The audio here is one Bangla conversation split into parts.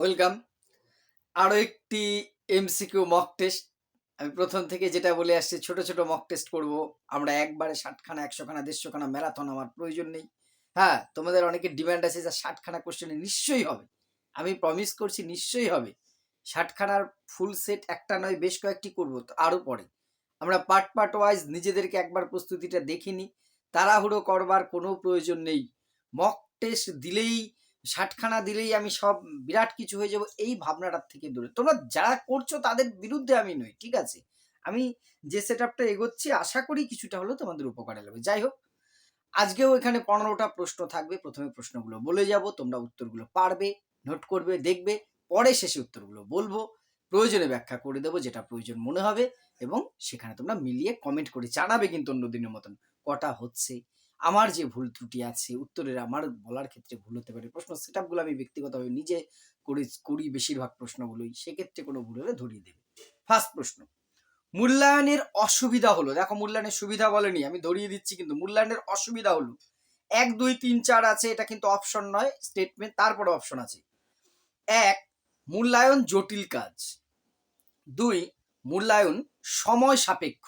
ওয়েলকাম। আরও একটি এমসিকিউ মক টেস্ট আমি প্রথম থেকে যেটা বলে আসছি, ছোট ছোট মক টেস্ট করব। আমরা একবারে ষাটখানা, একশোখানা, দেড়শোখানা ম্যারাথন আমার প্রয়োজন নেই। হ্যাঁ তোমাদের অনেকের ডিমান্ড আছে যে ষাটখানা কোশ্চেনে নিশ্চয়ই হবে। আমি প্রমিস করছি নিশ্চয়ই হবে। ষাটখানার ফুল সেট একটা নয়, বেশ কয়েকটি করব, তো আরও পরে। আমরা পার্ট পার্ট ওয়াইজ নিজেদেরকে একবার প্রস্তুতিটা দেখিনি তাড়াহুড়ো করবার কোনো প্রয়োজন নেই। মক টেস্ট দিলেই ষাটখানা দিলেই আমি সব বিরাট কিছু হয়ে যাব, এই ভাবনাটার থেকে দূরে। তোমরা যারা করছ তাদের বিরুদ্ধে আমি নই, ঠিক আছে? আমি যে সেট আপটা এগোচ্ছি, আশা করি কিছুটা হলেও তোমাদের উপকারে লাগবে। যাই হোক, আজকেও এখানে পনেরোটা প্রশ্ন থাকবে। প্রথমে প্রশ্নগুলো বলে যাব, তোমরা উত্তরগুলো পারবে নোট করবে, দেখবে, পরে শেষে উত্তরগুলো বলব। প্রয়োজনে ব্যাখ্যা করে দেবো যেটা প্রয়োজন মনে হবে এবং সেখানে তোমরা মিলিয়ে কমেন্ট করে জানাবে কিন্তু অন্য দিনের মতন কটা হচ্ছে। আমার যে ভুল ত্রুটি আছে, উত্তরের আমার বলার ক্ষেত্রে ভুল হতে পারে। প্রশ্ন সেট আপগুলো আমি ব্যক্তিগতভাবে নিজে করি করি বেশিরভাগ প্রশ্নগুলোই। সেক্ষেত্রে কোনো ভুল হলে ধরিয়ে দেবে। ফার্স্ট প্রশ্ন, মূল্যায়নের অসুবিধা হলো। দেখো মূল্যায়নের সুবিধা বলেনি, আমি ধরিয়ে দিচ্ছি কিন্তু মূল্যায়নের অসুবিধা হলো। এক, দুই, তিন, চার আছে, এটা কিন্তু অপশন নয় স্টেটমেন্ট তারপরে অপশন আছে। এক, মূল্যায়ন জটিল কাজ। দুই, মূল্যায়ন সময় সাপেক্ষ।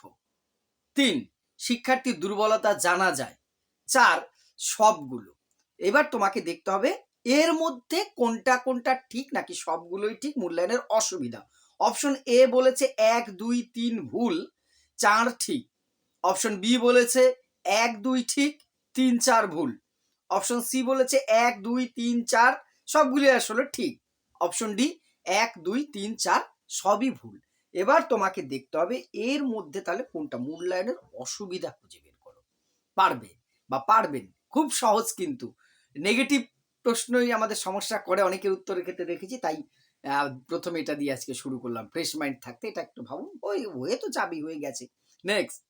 তিন, শিক্ষার্থীর দুর্বলতা জানা যায়। চার সবগুলো। এবার তোমাকে দেখতে হবে এর মধ্যে কোনটা কোনটা ঠিক নাকি সবগুলোই ঠিক মূল্যায়নের অসুবিধা। অপশন এ বলেছে এক, দুই, তিন ভুল, চার ঠিক। অপশন বি বলেছে এক, দুই ঠিক, তিন, চার ভুল। অপশন সি বলেছে এক, দুই, তিন, চার সবগুলি আসলে ঠিক। অপশন ডি, এক, দুই, তিন, চার সবই ভুল। এবার তোমাকে দেখতে হবে এর মধ্যে তাহলে কোনটা মূল্যায়নের অসুবিধা খুঁজে বের করো। পারবে? বা পারবেন, খুব সহজ কিন্তু। নেগেটিভ প্রশ্নই আমাদের সমস্যা করে, অনেকের উত্তরের ক্ষেত্রে দেখেছি, তাই প্রথমে এটা দিয়ে আজকে শুরু করলাম। ফ্রেশ মাইন্ড থাকতে এটা একটু ভাবুন, ওই হয়ে তো চাবি হয়ে গেছে। নেক্সট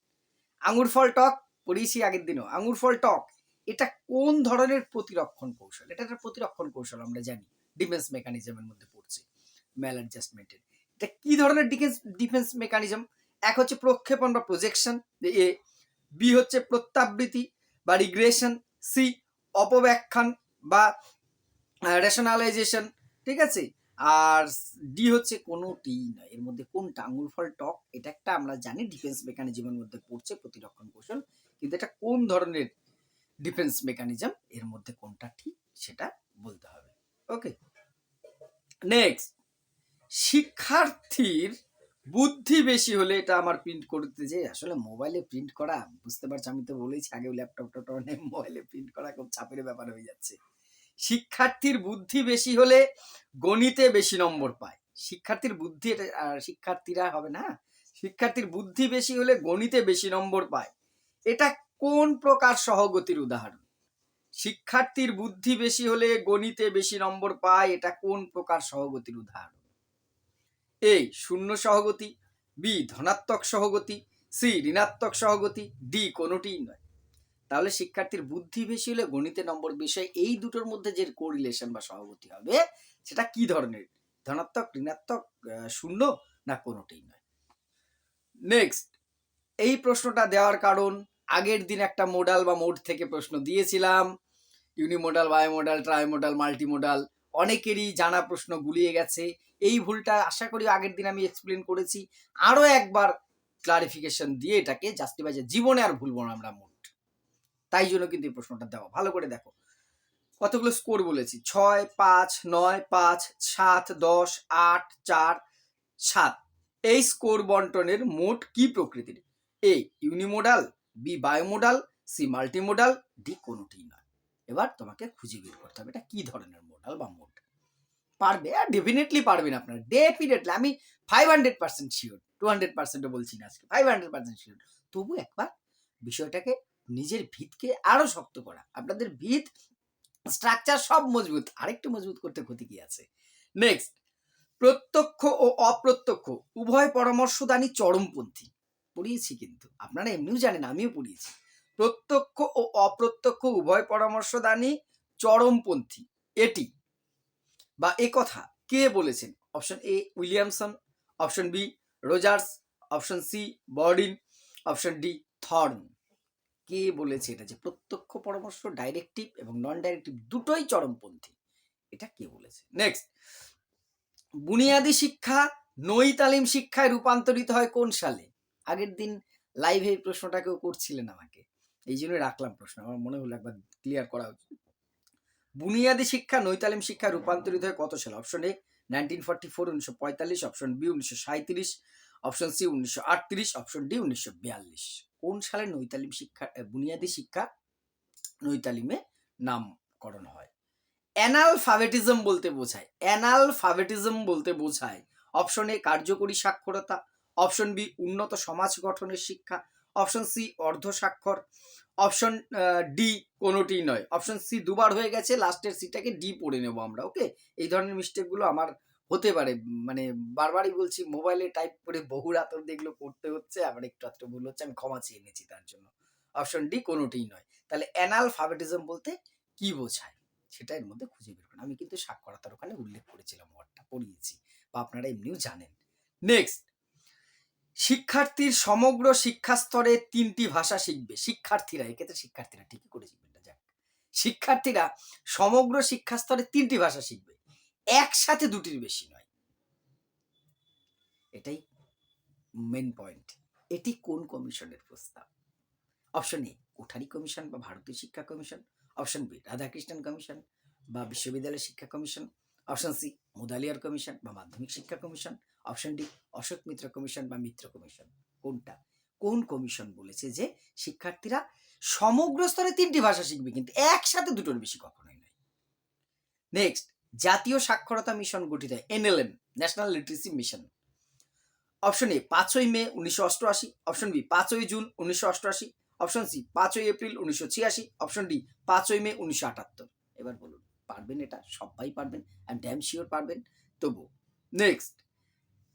আঙুর ফল টক, পড়িয়েছি আগের দিনও। আঙুর ফল টক, এটা কোন ধরনের প্রতিরক্ষণ কৌশল? এটা একটা প্রতিরক্ষণ কৌশল আমরা জানি ডিফেন্স মেকানিজমের মধ্যে পড়ছে ম্যাল অ্যাডজাস্টমেন্টের এটা কি ধরনের ডিফেন্স ডিফেন্স মেকানিজম এক হচ্ছে প্রক্ষেপণ বা প্রজেকশন এ, বি হচ্ছে প্রত্যাবৃত্তি বা রিগ্রেশন সি অপব্যাখ্যান বা রেশনালাইজেশন ঠিক আছে? আর ডি হচ্ছে কোনোটি নয়, এর মধ্যে কোনটা? আঙুল ফল টক, এটা একটা আমরা জানি ডিফেন্স মেকানিজমের মধ্যে পড়ছে প্রতিরক্ষণ কৌশল, কিন্তু এটা কোন ধরনের ডিফেন্স মেকানিজম এর মধ্যে কোনটা ঠিক সেটা বলতে হবে। ওকে নেক্সট শিক্ষার্থীর বুদ্ধি বেশি হলে এটা আমার প্রিন্ট করতে যে আসলে মোবাইলে প্রিন্ট করা, বুঝতে পারছি আমি তো বলেছি আগে ল্যাপটপ নেই মোবাইলে প্রিন্ট করা খুব চাপের ব্যাপার হয়ে যাচ্ছে। শিক্ষার্থীর বুদ্ধি বেশি হলে গণিতে বেশি নম্বর পায়। শিক্ষার্থীর বুদ্ধি এটা শিক্ষার্থীরা হবে না, শিক্ষার্থীর বুদ্ধি বেশি হলে গণিতে বেশি নম্বর পায়। এটা কোন প্রকার সহগতির উদাহরণ? শিক্ষার্থীর বুদ্ধি বেশি হলে গণিতে বেশি নম্বর পায়, এটা কোন প্রকার সহগতির উদাহরণ? এ শূন্য সহগতি, বি ধনাত্মক সহগতি, সি ঋণাত্মক সহগতি, ডি কোনোটিই নয়। তাহলে শিক্ষার্থীর বুদ্ধি বেশি হলে গণিতে নম্বর বিষয়ে এই দুটোর মধ্যে যে কোরিলেশন বা সহগতি হবে, সেটা কি ধরনের? ধনাত্মক, ঋণাত্মক শূন্য না কোনোটিই নয়। নেক্সট এই প্রশ্নটা দেওয়ার কারণ, আগের দিন একটা মোডাল বা মোড থেকে প্রশ্ন দিয়েছিলাম ইউনিমোডাল বায়োমোডাল ট্রাইমোডাল মাল্টিমোডাল অনেকেরই জানা প্রশ্ন গুলিয়ে গেছে। এই ভুলটা আশা করি আগের দিন আমি এক্সপ্লেন করেছি। আরও একবার ক্লারিফিকেশন দিয়ে এটাকে জাস্টিফাই জীবনে আর ভুলবো না আমরা মোট। তাই জন্য কিন্তু এই প্রশ্নটা দেওয়া। ভালো করে দেখো। কতগুলো স্কোর বলেছি? ছয়, পাঁচ, নয়, পাঁচ, সাত, দশ, আট, চার, সাত। এই স্কোর বন্টনের মোট কি প্রকৃতির? A unimodal B bimodal C multimodal D কোনোটি নয়। এবার তোমাকে খুঁজে বের করতে হবে। এটা কি ধরনের মোডাল বা মোড পারবে ডেফিনেটলি পারবেন আপনারা। ডেফিনেটলি আমি five hundred percent sure two hundred পার্সেন্টও বলছি না আজকে ফাইভ হান্ড্রেড পার্সেন্ট শিওর তবু একবার বিষয়টাকে নিজের ভিতকে আরও শক্ত করা। আপনাদের ভিত স্ট্রাকচার সব মজবুত। আরেকটু মজবুত করতে ক্ষতি কি আছে? নেক্সট প্রত্যক্ষ ও অপ্রত্যক্ষ, উভয় পরামর্শদানী চরমপন্থী। পড়িয়েছি কিন্তু। আপনারা এমনিও জানেন, আমিও পড়িয়েছি। প্রত্যক্ষ ও অপ্রত্যক্ষ উভয় পরামর্শদানী চরমপন্থী। এটি বা এ কথা কে বলেছেন? Option A Williamson, option B Rogers, option C Bordin, option D Thorne. কে বলেছে এটা যে প্রত্যক্ষ পরামর্শ, ডাইরেক্টিভ এবং নন ডাইরেক্টিভ দুটোই চরমপন্থী? এটা কে বলেছে? নেক্সট বুনিয়াদী শিক্ষা নই তালিম শিক্ষায় রূপান্তরিত হয় কোন সালে? আগের দিন লাইভে এই প্রশ্নটা কেউ করছিলেন আমাকে। এই জন্যই রাখলাম প্রশ্ন, আমার মনে হলো একবার ক্লিয়ার করা উচিত। বুনিয়াদী শিক্ষা, নৈতালিম শিক্ষায় রূপান্তরিত হয় কত সালে? Option A nineteen forty four উনিশশো পঁয়তাল্লিশ। অপশন বি উনিশশো সাঁত্রিশ অপশন সি উনিশশো আটত্রিশ। অপশন ডি উনিশশো বিয়াল্লিশ। কোন সালে নৈতালিম শিক্ষা বুনিয়াদী শিক্ষা নৈতালিমে নামকরণ হয়? অ্যানালফাবেটিজম বলতে বোঝায়। অ্যানালফাবেটিজম বলতে বোঝায় অপশন এ কার্যকরী সাক্ষরতা। অপশন বি উন্নত সমাজ গঠনের শিক্ষা। অপশন সি অর্ধ স্বাক্ষর। অপশন ডি কোনোটি নয়। অপশন সি দুবার হয়ে গেছে, লাস্টের সিটাকে ডি পড়ে নেব আমরা, ওকে? এই ধরনের মিস্টেকগুলো আমার হতে পারে মানে বারবারই বলছি মোবাইলে টাইপ করে বহু রাত অব্দি এগুলো করতে হচ্ছে, আবার একটু আধটু ভুল হচ্ছে, আমি ক্ষমা চেয়ে নিয়েছি তার জন্য। অপশন ডি কোনোটিই নয়। তাহলে অ্যানালফাবেটিজম বলতে কি বোঝায়? সেটা এর মধ্যে খুঁজে বের করুন। আমি কিন্তু সাক্ষরতার ওখানে উল্লেখ করেছিলাম ওয়ার্ডটা পড়িয়েছি, বা আপনারা এমনিও জানেন। নেক্সট শিক্ষার্থীর সমগ্র শিক্ষা স্তরে তিনটি ভাষা শিখবে। শিক্ষার্থীরা, এক্ষেত্রে শিক্ষার্থীরা ঠিকই করে শিখবে যাক। শিক্ষার্থীরা সমগ্র শিক্ষা স্তরে তিনটি ভাষা শিখবে। একসাথে দুটির বেশি নয়। এটাই মেন পয়েন্ট এটি কোন কমিশনের প্রস্তাব? অপশন এ কোঠারি কমিশন বা ভারতীয় শিক্ষা commission option B Radhakrishnan commission বা বিশ্ববিদ্যালয় শিক্ষা commission option C, Mudaliar commission বা মাধ্যমিক শিক্ষা commission. Option D, Ashok Mitra commission বা মিত্র কমিশন। কোনটা? কোন কমিশন বলেছে যে শিক্ষার্থীরা সমগ্র স্তরে তিনটি ভাষা শিখবে, কিন্তু একসাথে দুটোর বেশি কখনোই নয়। নেক্সট জাতীয় সাক্ষরতা মিশন গঠিত হয়, NLM national literacy mission option A, পাঁচই মে উনিশশো অষ্টআশি। অপশন বি, পাঁচই জুন উনিশশো অষ্টআশি। অপশন সি, পাঁচই এপ্রিল উনিশশো ছিয়াশি। অপশন ডি, পাঁচই মে উনিশশো আটাত্তর। এবার বলুন। পারবেন এটা, সবাই পারবেন আই ড্যাম শিওর পারবেন। তবু নেক্সট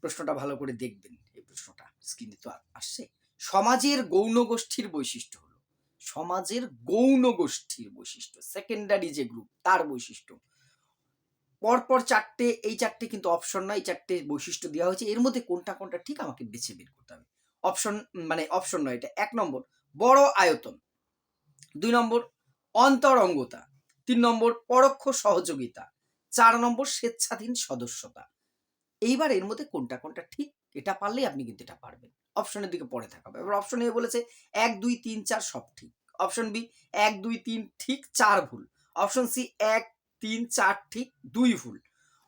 প্রশ্নটা ভালো করে দেখবেন, এই প্রশ্নটা স্ক্রিনে তো আসছে। সমাজের গৌণ গোষ্ঠীর বৈশিষ্ট্য হলো, সমাজের গৌণ গোষ্ঠীর বৈশিষ্ট্য সেকেন্ডারি যে গ্রুপ তার বৈশিষ্ট্য। পরপর চারটে, এই চারটে কিন্তু অপশন নয় এই চারটে বৈশিষ্ট্য দেওয়া হয়েছে, এর মধ্যে কোনটা কোনটা ঠিক আমাকে বেছে বের করতে হবে। অপশন মানে অপশন নয়, এটা এক নম্বর, বড় আয়তন। দুই নম্বর, অন্তরঙ্গতা। তিন নম্বর পরোক্ষ সহযোগিতা, চার নম্বর স্বেচ্ছাধীন সদস্যতা। এইবার এর মধ্যে কোনটা কোনটা ঠিক, এটা পারলেই আপনি কিন্তু এটা পারবেন। অপশনের দিকে পড়ে থাকা হবে। এবার অপশন এ বলেছে এক, দুই, তিন, চার সব ঠিক। অপশন বি এক, দুই, তিন ঠিক, চার ভুল। অপশন সি এক, তিন, চার ঠিক, দুই ভুল।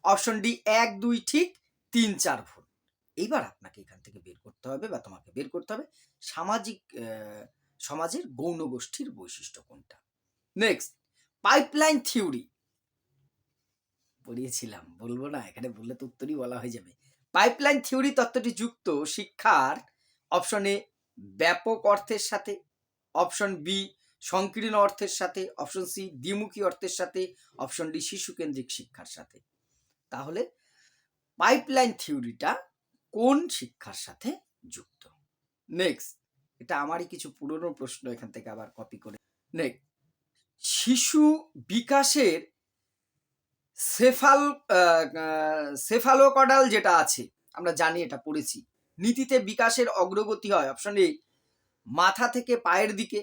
অপশন ডি এক, দুই ঠিক, তিন, চার ভুল। এইবার আপনাকে এখান থেকে বের করতে হবে বা তোমাকে বের করতে হবে সামাজিক সমাজের গৌণ গোষ্ঠীর বৈশিষ্ট্য কোনটা? নেক্সট পাইপলাইন থিওরি পড়িয়েছিলাম বলব না, এখানে বললে তো উত্তরই বলা হয়ে যাবে। পাইপলাইন থিওরি তত্ত্বটি যুক্ত, শিক্ষার অপশন ব্যাপক অর্থের সাথে অপশন বি সংকীর্ণ অর্থের সাথে অপশন সি দ্বিমুখী অর্থের সাথে অপশন ডি শিশু কেন্দ্রিক শিক্ষার সাথে। তাহলে পাইপলাইন থিওরিটা কোন শিক্ষার সাথে যুক্ত? নেক্সট এটা আমারই কিছু পুরনো প্রশ্ন এখান থেকে আবার কপি করে। নেক্সট শিশু বিকাশের সেফাল সেফালোকডাল যেটা আছে, আমরা জানি এটা, পড়েছি। নীতিতে বিকাশের অগ্রগতি হয় অপশন এ মাথা থেকে পায়ের দিকে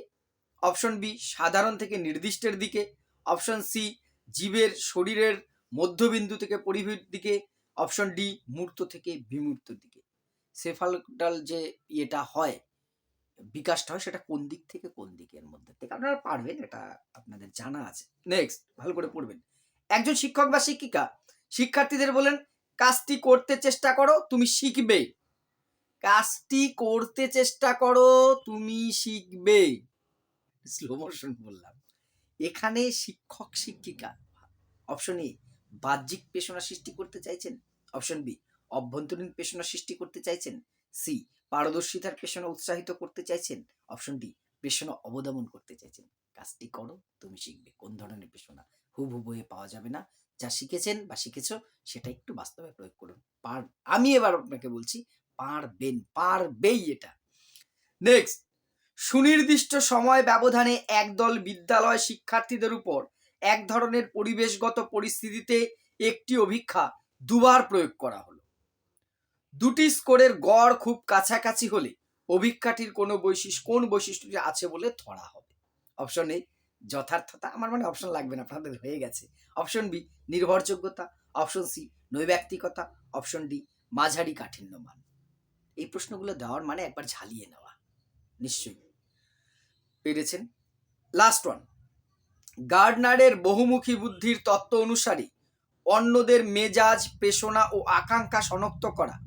অপশন বি সাধারণ থেকে নির্দিষ্টের দিকে অপশন সি জীবের শরীরের মধ্যবিন্দু থেকে পরিধির দিকে অপশন ডি মূর্ত থেকে বিমূর্তর দিকে। সেফালোকডাল যে ইয়েটা হয় বিকাশটা হয় সেটা কোন দিক থেকে কোন দিকের মধ্যে থেকে আপনারা পারবেন, এটা আপনাদের জানা আছে। নেক্সট ভালো করে পড়বেন। একজন শিক্ষক বা শিক্ষিকা, শিক্ষার্থীদের বলেন, কাজটি করতে চেষ্টা করো, তুমি শিখবে। কাজটি করতে চেষ্টা করো, তুমি শিখবে। স্লো মোশন বললাম। এখানে শিক্ষক, শিক্ষিকা অপশন এ বাহ্যিক পেশনা সৃষ্টি করতে চাইছেন। অপশন বি অভ্যন্তরীণ পেশনা সৃষ্টি করতে চাইছেন। সি পারদর্শিতার পেশনা উৎসাহিত করতে চাইছেন? অপশন ডি পেশনা অবদমন করতে চাইছেন। কাজটি করো, তুমি শিখবে। কোন ধরনের পেশনা হুব হুব হয়ে পাওয়া যাবে না। যা শিখেছেন বা শিখেছো, সেটা একটু বাস্তবে প্রয়োগ করুন। পার, আমি এবার আপনাকে বলছি, পারবেন, পারবেই এটা। নেক্সট সুনির্দিষ্ট সময় ব্যবধানে একদল বিদ্যালয় শিক্ষার্থীদের উপর এক ধরনের পরিবেশগত পরিস্থিতিতে একটি অভিক্ষা দুবার প্রয়োগ করা হলো। দুটি স্কোরের গড় খুব কাছাকাছি হলে অভিক্ষাটির কোনো বৈশিষ্ট্য, কোন বৈশিষ্ট্যটি আছে বলে ধরা হবে? অপশন এ যথার্থতা। আমার মানে অপশন লাগবে না, আপনাদের হয়ে গেছে। অপশন বি নির্ভরযোগ্যতা। অপশন সি নৈব্যক্তিকতা। অপশন ডি মাঝারি কাঠিন্যমান। এই প্রশ্নগুলো দেওয়ার মানে একবার ঝালিয়ে নেওয়া। নিশ্চয়ই পেরেছেন? লাস্ট ওয়ান গার্ডনারের বহুমুখী বুদ্ধির তত্ত্ব অনুসারে অন্যদের মেজাজ, পেশনা ও আকাঙ্ক্ষা শনাক্ত করা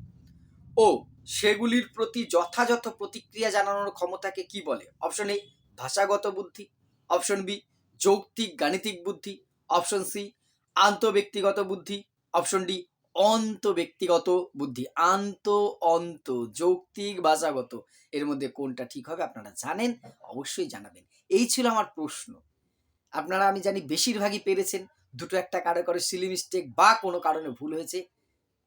ও, সেগুলির প্রতি যথাযথ প্রতিক্রিয়া জানানোর ক্ষমতাকে কি বলে? অপশন এ, ভাষাগত বুদ্ধি। অপশন বি, যৌক্তিক গাণিতিক বুদ্ধি। অপশন সি, আন্তঃব্যক্তিগত বুদ্ধি। অপশন ডি অন্ত ব্যক্তিগত বুদ্ধি। আন্ত, অন্ত, যৌক্তিক, ভাষাগত। এর মধ্যে কোনটা ঠিক হবে আপনারা জানেন, অবশ্যই জানাবেন। এই ছিল আমার প্রশ্ন। আপনারা, আমি জানি, বেশিরভাগই পেরেছেন। দুটো একটা কারও করে সিলি মিস্টেক বা কোনো কারণে ভুল হয়েছে।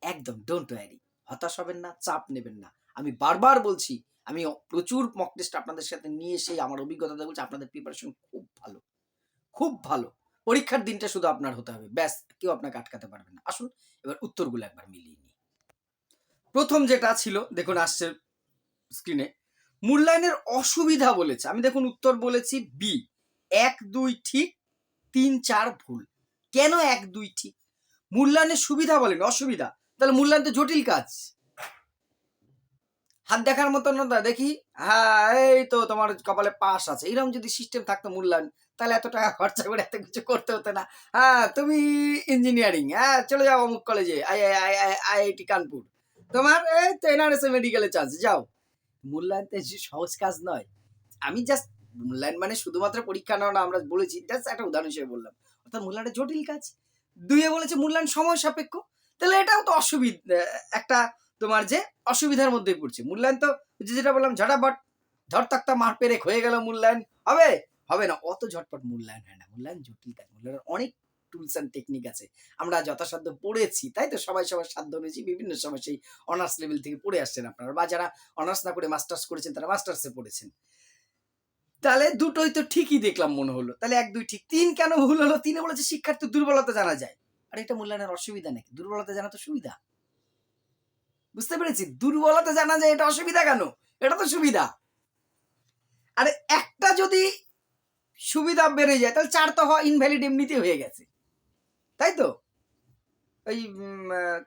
একদম ডোন্ট ওয়ারি হতাশ হবেন না, চাপ নেবেন না। আমি বারবার বলছি, আমি প্রচুর মক টেস্ট আপনাদের সাথে নিয়ে এসে আমার অভিজ্ঞতা বলছি আপনাদের প্রিপারেশন খুব ভালো। খুব ভালো। পরীক্ষার দিনটা শুধু আপনার হতে হবে। ব্যাস, কেউ আপনাকে আটকাতে পারবে না। আসুন, এবার উত্তরগুলো একবার মিলিয়ে নিই। প্রথম যেটা ছিল, দেখুন আসছে স্ক্রিনে মূল্যায়নের অসুবিধা বলেছে। আমি দেখুন উত্তর বলেছি বি এক, দুই ঠিক, তিন, চার ভুল। কেন এক, দুই ঠিক? মূল্যায়নের সুবিধা বলেন, অসুবিধা। তাহলে মূল্যায়ন তো জটিল কাজ। হাত দেখার মতো না দেখি। হ্যাঁ এই তো তোমার কপালে পাস আছে। এরকম যদি সিস্টেম থাকতো মূল্যায়ন, তাহলে এত টাকা খরচা করে এত কিছু করতে হতো না। হ্যাঁ তুমি ইঞ্জিনিয়ারিং হ্যাঁ চলে যাও অমুক কলেজে আই আই আইআইটি কানপুর। তোমার এই তো এনআরএসএ মেডিকেলে চান্স যাও। মূল্যায়ন তো সহজ কাজ নয়। আমি জাস্ট মূল্যায়ন মানে শুধুমাত্র পরীক্ষা নেওয়া না, আমরা বলেছি জাস্ট একটা উদাহরণ হিসেবে বললাম। অর্থাৎ মূল্যায়নটা জটিল কাজ। দুইয়ে বলেছে মূল্যায়ন সময় সাপেক্ষ। তাহলে এটাও তো অসুবিধা, একটা তোমার যে অসুবিধার মধ্যে পড়ছে। মূল্যায়ন তো যেটা বললাম, ঝটাপট ঝড় তাক্তা মার পেরে হয়ে গেল মূল্যায়ন। হবে? হবে না, অত ঝটপট মূল্যায়ন হয় না। মূল্যায়ন জটিল কাজ। মূল্যায়নের অনেক টুলস অ্যান্ড টেকনিক আছে। আমরা যথাসাধ্য পড়েছি, তাই তো? সবাই সবার সাধ্য অনুযায়ী বিভিন্ন সময় সেই অনার্স লেভেল থেকে পড়ে আসছেন আপনারা। বা যারা অনার্স না করে মাস্টার্স করেছেন, তারা মাস্টার্সে পড়েছেন। তাহলে দুটোই তো ঠিকই দেখলাম মনে হলো। তাহলে এক, দুই ঠিক। তিন কেন ভুল হলো? তিনে বলেছে শিক্ষার্থীর দুর্বলতা জানা যায়। আর এটা মূল্যায়নের অসুবিধা নাকি? দুর্বলতা জানা তো সুবিধা? বুঝতে পেরেছি? দুর্বলতা জানা যায় এটা অসুবিধা কেন? এটা তো সুবিধা। আরে একটা যদি সুবিধা বেড়ে যায়, তাহলে চার তো হওয়া ইনভ্যালিড এমনিতে হয়ে গেছে। তাই তো? ওই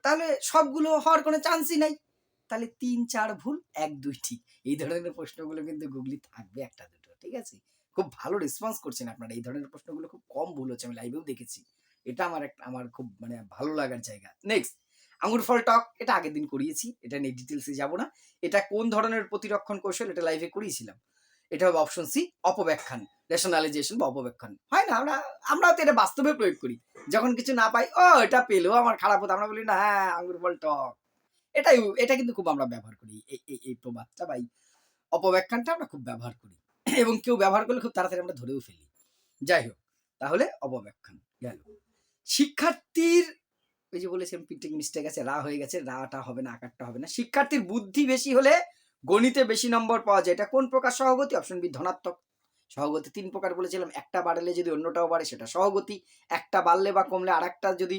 তাহলে সবগুলো হওয়ার কোনো চান্সই নাই। তাহলে তিন, চার ভুল, এক, দুই ঠিক। এই ধরনের প্রশ্নগুলো কিন্তু গুগলি থাকবে একটা দুটো, ঠিক আছে? খুব ভালো রেসপন্স করছেন আপনারা। এই ধরনের প্রশ্নগুলো খুব কম ভুল হচ্ছে, আমি লাইভেও দেখেছি। এটা আমার একটা, আমার খুব মানে ভালো লাগার জায়গা। নেক্সট আঙুর ফল টক, এটা আগের দিন করিয়েছি। এটা নিয়ে ডিটেলসে যাব না। এটা কোন ধরনের প্রতিরক্ষণ কৌশল, এটা লাইভে করিয়েছিলাম। এটা হবে অপশন সি অপব্যাখ্যান রেশনালাইজেশন বা অপব্যাখ্যান। হয় না, আমরা আমরাও তো এটা বাস্তবে প্রয়োগ করি। যখন কিছু না পাই, ও, এটা পেল, আমার খারাপ হতো। আমরা বলি, না হ্যাঁ আঙুর ফল টক। এটাই এটা কিন্তু খুব আমরা ব্যবহার করি এই- এই প্রবাদটা বা এই অপব্যাখ্যানটা আমরা খুব ব্যবহার করি। এবং কেউ ব্যবহার করলে খুব তাড়াতাড়ি আমরা ধরেও ফেলি। যাই হোক, তাহলে অপব্যাখ্যান গেল। শিক্ষার্থীর ওই যে বলেছেন প্রিন্টিং মিস্টেক আছে, রা হয়ে গেছে, রাটা হবে না, আকারটা হবে না। শিক্ষার্থীর বুদ্ধি বেশি হলে গণিতে বেশি নম্বর পাওয়া যায়। এটা কোন প্রকার সহগতি? অপশন বি ধনাত্মক সহগতি। তিন প্রকার বলেছিলাম, একটা বাড়লে যদি অন্যটাও বাড়ে, সেটা সহগতি। একটা বাড়লে বা কমলে আরেকটা যদি,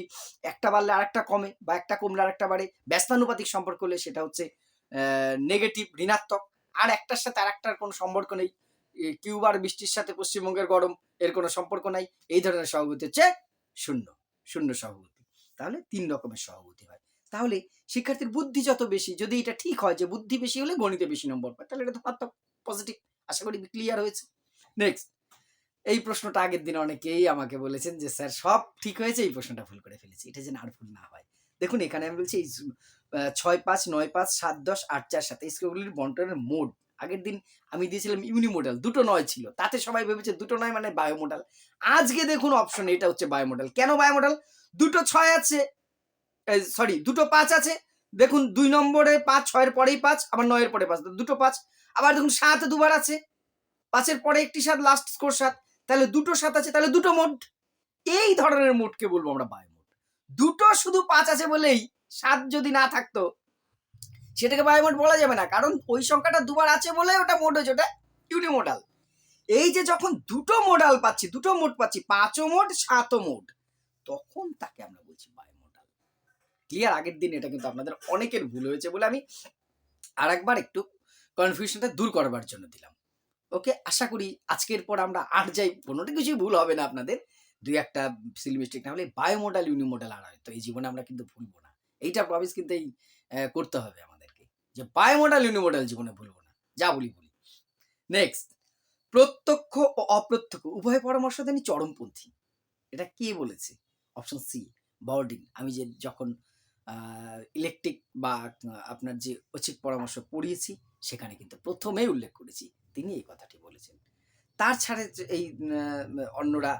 একটা বাড়লে আরেকটা কমে বা একটা কমলে আরেকটা বাড়ে, ব্যস্তানুপাতিক সম্পর্ক হলে সেটা হচ্ছে নেগেটিভ ঋণাত্মক। আর একটার সাথে আরেকটার কোনো সম্পর্ক নেই। কিউবার বৃষ্টির সাথে পশ্চিমবঙ্গের গরম, এর কোনো সম্পর্ক নাই। এই ধরনের সহগতি হচ্ছে শূন্য। শূন্য সহগতি। তাহলে তিন রকমের সহগতি হয়। তাহলে শিক্ষার্থীর বুদ্ধি যত বেশি, যদি এটা ঠিক হয় যে বুদ্ধি বেশি হলে গণিতে বেশি নম্বর পায়, তাহলে এটা ধনাত্মক পজিটিভ আশা করি ক্লিয়ার হয়েছে। নেক্সট এই প্রশ্নটা আগের দিন অনেকেই আমাকে বলেছেন যে, স্যার, সব ঠিক হয়েছে, এই প্রশ্নটা ভুল করে ফেলেছি। এটা যেন আর ভুল না হয়। দেখুন, এখানে আমি বলছি, এই ছয় পাঁচ, নয় পাঁচ, সাত দশ, আট চার, সাত, এই স্কুলগুলির বন্টনের মোড। আগের দিন আমি দিয়েছিলাম ইউনি মডেল দুটো নয় ছিল। তাতে সবাই ভেবেছে দুটো নয় মানে বায়ো মডেল আজকে দেখুন অপশন এটা হচ্ছে বায়ো মডেল কেন বায়ো মডেল দুটো ছয় আছে সরি দুটো পাঁচ আছে। দেখুন, দুই নম্বরে পাঁচ, ছয়ের পরেই পাঁচ, আবার নয়ের পরে পাঁচ, দুটো পাঁচ। আবার দেখুন, সাত দুবার আছে। পাঁচের পরে একটি সাত লাস্ট স্কোর সাত। তাহলে দুটো সাত আছে, তাহলে দুটো মোড এই ধরনের মোডকে বলব আমরা বায়ো মোড দুটো শুধু পাঁচ আছে বলেই সাত যদি না থাকতো সেটাকে বায়ো মোড বলা যাবে না, কারণ ওই সংখ্যাটা দুবার আছে বলে ওটা মোড হয়েছে, ওটা ইউনিমোডাল এই যে যখন দুটো মোডাল পাচ্ছি, দুটো মোড পাচ্ছি, পাঁচও মোড সাতও মোড তখন তাকে আমরা বলছি বায়োমোডাল। ক্লিয়ার আগের দিন এটা কিন্তু আপনাদের অনেকের ভুল হয়েছে বলে আমি আরেকবার একটু কনফিউশনটা দূর করবার জন্য দিলাম। ওকে আশা করি আজকের পর আমরা আর যাই, কোনোটা কিছুই ভুল হবে না আপনাদের। দুই একটা সিল মিস্টেক না হলে বায়োমোডাল ইউনিমোডাল আর হয়। তো এই জীবনে আমরা কিন্তু ভুলবো না। এইটা প্রমিস কিন্তু এই করতে হবে আমাদেরকে যে বায়োমোডাল ইউনিমোডাল জীবনে ভুলবো না, যা বলি বলি। নেক্সট প্রত্যক্ষ ও অপ্রত্যক্ষ, উভয় পরামর্শ দেনই চরমপন্থী। এটা কে বলেছে? অপশন সি বর্ডিং আমি যে যখন ইলেকট্রিক বা, আপনার যে ঐচ্ছিক পরামর্শ পড়িয়েছি, সেখানে কিন্তু প্রথমেই উল্লেখ করেছি, তিনি এই কথাটি বলেছেন। তার ছাড়ে এই অন্যরা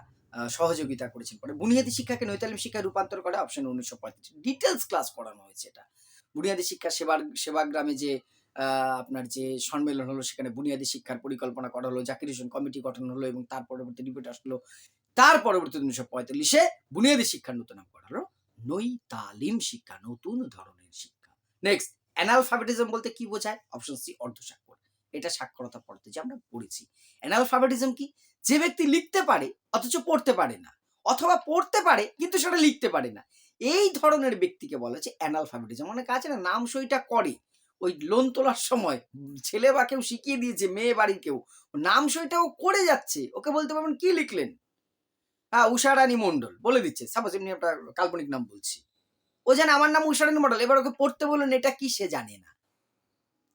সহযোগিতা করেছেন পরে, বুনিয়াদী শিক্ষাকে নৈতালিম শিক্ষায় রূপান্তর করে অপশন উনিশশো পঁয়ত্রিশ। ডিটেলস ক্লাস করানো হয়েছে এটা। বুনিয়াদী শিক্ষা সেবার, সেবাগ্রামে যে আপনার যে সম্মেলন হলো, সেখানে বুনিয়াদী শিক্ষার পরিকল্পনা করা হলো, জাকির হোসেন কমিটি গঠন হলো এবং তার পরবর্তী রিপোর্ট আসলো, তার পরবর্তী উনিশশো পঁয়তাল্লিশে বুনিয়াদী শিক্ষার নতুন নাম করা হলো, নই তালিম শিক্ষা, নতুন ধরনের শিক্ষা। নেক্সট অ্যানালফাবেটিজম বলতে কি বোঝায়? অপশন সি অর্ধ অর্ধস্বাক্ষর। এটা সাক্ষরতা পড়তে যে আমরা পড়েছি। অ্যানালফাবেটিজম কি? যে ব্যক্তি লিখতে পারে, অথচ পড়তে পারে না, অথবা পড়তে পারে, কিন্তু সেটা লিখতে পারে না। এই ধরনের ব্যক্তিকে বলা হচ্ছে অ্যানালফাবেটিজম। অনেক আছে না, নাম সইটা করে। ওই লোন তোলার সময় ছেলে বা কেউ শিখিয়ে দিয়েছে, মেয়ে বাড়ির কেউ। নাম সইটা ও করে যাচ্ছে। ওকে বলতে পারবেন কি লিখলেন? হ্যাঁ উষারানী মন্ডল বলে দিচ্ছে। সাপোজ এমনি একটা কাল্পনিক নাম বলছি। ও জানে আমার নাম উষারানী মন্ডল এবার ওকে পড়তে বললেন এটা কি সে জানে না?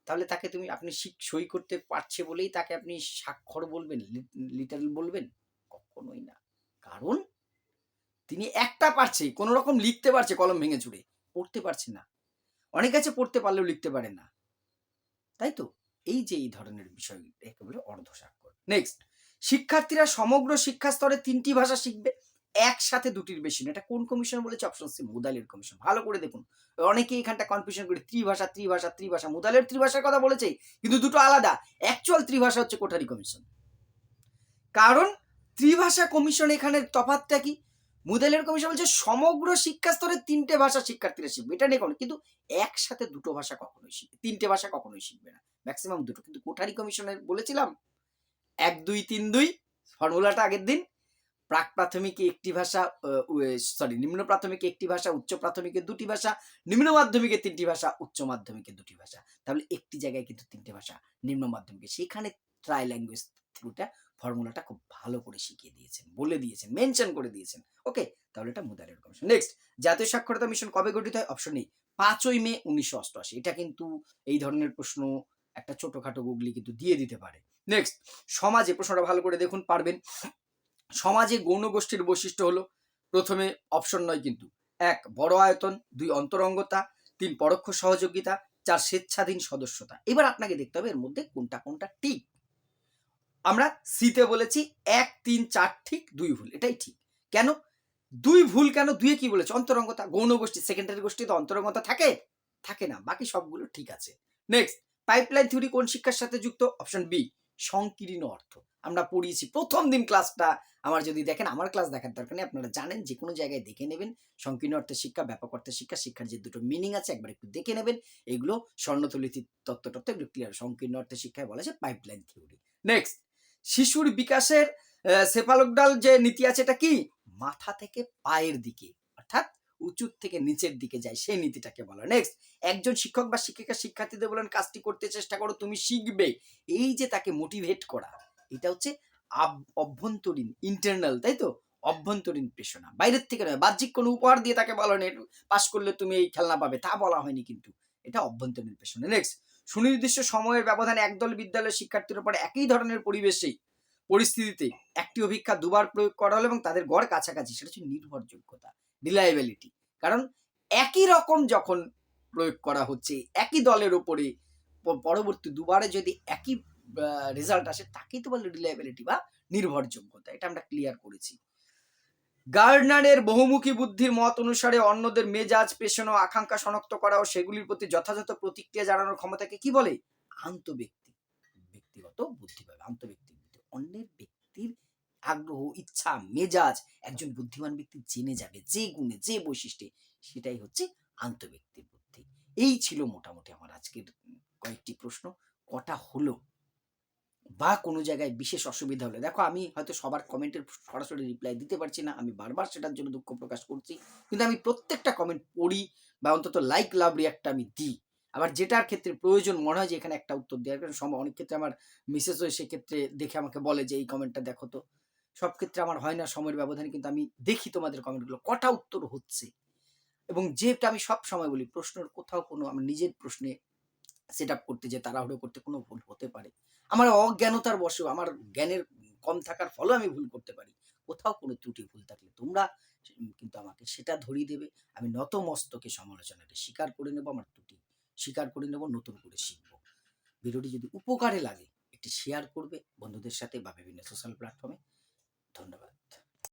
তাহলে তাকে তুমি, আপনি সই করতে পারছে বলেই তাকে আপনি স্বাক্ষর বলবেন লিটারাল বলবেন? কখনোই না। কারণ তিনি একটা পারছে কোন রকম লিখতে পারছে কলম ভেঙে চুড়ে। পড়তে পারছে না। অনেক আছে পড়তে পারলেও লিখতে পারে না। তাই তো? এই যে এই ধরনের বিষয় একে বলে অর্ধ স্বাক্ষর নেক্সট শিক্ষার্থীরা সমগ্র শিক্ষা স্তরে তিনটি ভাষা শিখবে, একসাথে দুটির বেশি না এটা কোন কমিশন বলেছে? অপশন সি মুদালের কমিশন ভালো করে দেখুন। অনেকেই এখানটা কনফিউশন করে, ত্রিভাষা ত্রিভাষা ত্রিভাষা। মুদালের ত্রিভাষার কথা বলেছে, কিন্তু দুটো আলাদা। অ্যাকচুয়াল ত্রিভাষা হচ্ছে কোঠারি কমিশন কারণ ত্রিভাষা কমিশন এখানে তফাৎটা কি? মুদালের কমিশন বলছে, সমগ্র শিক্ষা স্তরে তিনটে ভাষা শিক্ষার্থীরা শিখবে। এটা নিয়ে কোনো কিন্তু একসাথে দুটো ভাষা কখনোই শিখবে তিনটে ভাষা কখনোই শিখবে না। ম্যাক্সিমাম দুটো। কিন্তু কোঠারি কমিশনের বলেছিলাম, এক দুই, তিন দুই, ফর্মুলাটা আগের দিন। প্রাক প্রাথমিকে একটি ভাষা সরি নিম্ন প্রাথমিকে একটি ভাষা, উচ্চ প্রাথমিকে দুটি ভাষা, নিম্ন মাধ্যমিকে তিনটি ভাষা, উচ্চ মাধ্যমিকে দুটি ভাষা। তাহলে একটি জায়গায় কিন্তু তিনটে ভাষা নিম্ন মাধ্যমিকে। সেখানে ট্রাই ল্যাঙ্গুয়েজ থ্রুটা ফর্মুলাটা খুব ভালো করে শিখিয়ে দিয়েছেন, বলে দিয়েছেন মেনশন করে দিয়েছেন। ওকে তাহলে এটা মুদারের কমিশন নেক্সট জাতীয় সাক্ষরতা মিশন কবে গঠিত হয়? অপশন নেই পাঁচই মে উনিশশো অষ্টআশি। এটা কিন্তু এই ধরনের প্রশ্ন একটা ছোটখাটো গুগলি কিন্তু দিয়ে দিতে পারে। নেক্সট সমাজে, প্রশ্নটা ভালো করে দেখুন, পারবেন। সমাজে গৌণ গোষ্ঠীর বৈশিষ্ট্য হলো, প্রথমে অপশন নয় কিন্তু। এক, বড় আয়তন, দুই, অন্তরঙ্গতা, তিন, পরোক্ষ সহযোগিতা, চার, স্বেচ্ছাধীন সদস্যতা। এবার আপনাকে দেখতে হবে এর মধ্যে কোনটা কোনটা ঠিক। আমরা সিতে বলেছি এক, তিন, চার, ঠিক দুই ভুল, এটাই ঠিক। কেন? দুই ভুল কেন? দুয়ে কি বলেছে? অন্তরঙ্গতা, গৌণ গোষ্ঠী সেকেন্ডারি গোষ্ঠী তো অন্তরঙ্গতা থাকে? থাকে না, বাকি সবগুলো ঠিক আছে। নেক্সট পাইপলাইন থিওরি কোন শিক্ষার সাথে যুক্ত? অপশন বি সংকীর্ণ অর্থ। আমরা পড়িয়েছি প্রথম দিন ক্লাসটা আমার যদি দেখেন, আমার ক্লাস দেখার দরকার নেই, আপনারা জানেন যে কোনো জায়গায় দেখে নেবেন, সংকীর্ণ অর্থের শিক্ষা, ব্যাপক অর্থের শিক্ষা, শিক্ষার যে দুটো মিনিং আছে, একবার একটু দেখে নেবেন, এগুলো স্বর্ণতলিতি তত্ত্ব তত্ত্ব এগুলো ক্লিয়ার সংকীর্ণ অর্থের শিক্ষায় বলা যায় পাইপলাইন থিওরি নেক্সট শিশুর বিকাশের সেফালোকডাল যে নীতি আছে এটা কি? মাথা থেকে পায়ের দিকে, অর্থাৎ উঁচুর থেকে নিচের দিকে যায়, সেই নীতিটাকে বলা। নেক্সট একজন শিক্ষক বা শিক্ষিকা শিক্ষার্থীদের বলেন, কাজটি করতে চেষ্টা করো, তুমি শিখবে। এই যে তাকে মোটিভেট করা, এটা হচ্ছে অভ্যন্তরীণ ইন্টারনাল তাই তো? অভ্যন্তরীণ প্রেষণা বাইরের থেকে নয়, বাহ্যিক কোনো উপহার দিয়ে তাকে বলা হয়নি পাশ করলে তুমি এই খেলনা পাবে। তা বলা হয়নি কিন্তু, এটা অভ্যন্তরীণ প্রেষণা নেক্সট সুনির্দিষ্ট সময়ের ব্যবধানে একদল বিদ্যালয়ের শিক্ষার্থীর উপর একই ধরনের পরিবেশেই, পরিস্থিতিতে একটি অভিক্ষা দুবার প্রয়োগ করা হলো এবং তাদের গড় কাছাকাছি, সেটা হচ্ছে নির্ভরযোগ্যতা রিলায়েবিলিটি কারণ একই রকম যখন প্রয়োগ করা হচ্ছে, একই দলের উপরে পরবর্তী দুবারে যদি একই রেজাল্ট আসে, তাকেই তো বলে রিলায়েবিলিটি বা নির্ভরযোগ্যতা, এটা আমরা ক্লিয়ার করেছি। গার্ডনারের বহুমুখী বুদ্ধির মত অনুসারে অন্যদের মেজাজ, পেশন ও আকাঙ্ক্ষা শনাক্ত করা ও সেগুলির প্রতি যথাযথ প্রতিক্রিয়া জানানোর ক্ষমতাকে কি বলে? আন্তঃব্যক্তি, ব্যক্তিগত বুদ্ধি পাবে আন্তঃব্যক্তিক বুদ্ধি অন্যের ব্যক্তির আগ্রহ, ইচ্ছা, মেজাজ, একজন বুদ্ধিমান ব্যক্তি জেনে যাবে, যে গুণে, যে বৈশিষ্ট্যে, সেটাই হচ্ছে আন্তঃব্যক্তির বুদ্ধি। এই ছিল মোটামুটি আমার আজকের কয়েকটি প্রশ্ন। কটা হলো? বা কোনো জায়গায় বিশেষ অসুবিধা হলে। দেখো, আমি হয়তো সবার কমেন্টের সরাসরি রিপ্লাই দিতে পারছি না, আমি বারবার সেটার জন্য দুঃখ প্রকাশ করছি। কিন্তু আমি প্রত্যেকটা কমেন্ট পড়ি বা অন্তত লাইক লাভ রিয়াক্টটা আমি দিই। আবার যেটার ক্ষেত্রে প্রয়োজন মনে হয় যে এখানে একটা উত্তর দেওয়ার কারণ, সম্ভব, অনেক ক্ষেত্রে আমার মিসেসও সেক্ষেত্রে দেখে আমাকে বলে যে, এই কমেন্টটা দেখো তো। সব ক্ষেত্রে আমার হয় না সময়ের ব্যবধানে, কিন্তু আমি দেখি তোমাদের কমেন্টগুলো কটা উত্তর হচ্ছে। এবং যেটা আমি সব সময় বলি, প্রশ্নের কোথাও কোনো, আমার নিজের প্রশ্নে সেট আপ করতে যে তাড়াহুড়ো করতে কোনো ভুল হতে পারে। আমার অজ্ঞানতার বশেও আমার জ্ঞানের কম থাকার ফলেও আমি ভুল করতে পারি। কোথাও কোনো ত্রুটি ভুল থাকলে তোমরা কিন্তু আমাকে সেটা ধরিয়ে দেবে। আমি নত মস্তকে সমালোচনাকে স্বীকার করে নেব, আমার ত্রুটি স্বীকার করে নেব, নতুন করে শিখব। ভিডিওটি যদি উপকারে লাগে, একটি শেয়ার করবে বন্ধুদের সাথে বা বিভিন্ন সোশ্যাল প্ল্যাটফর্মে ধন্যবাদ।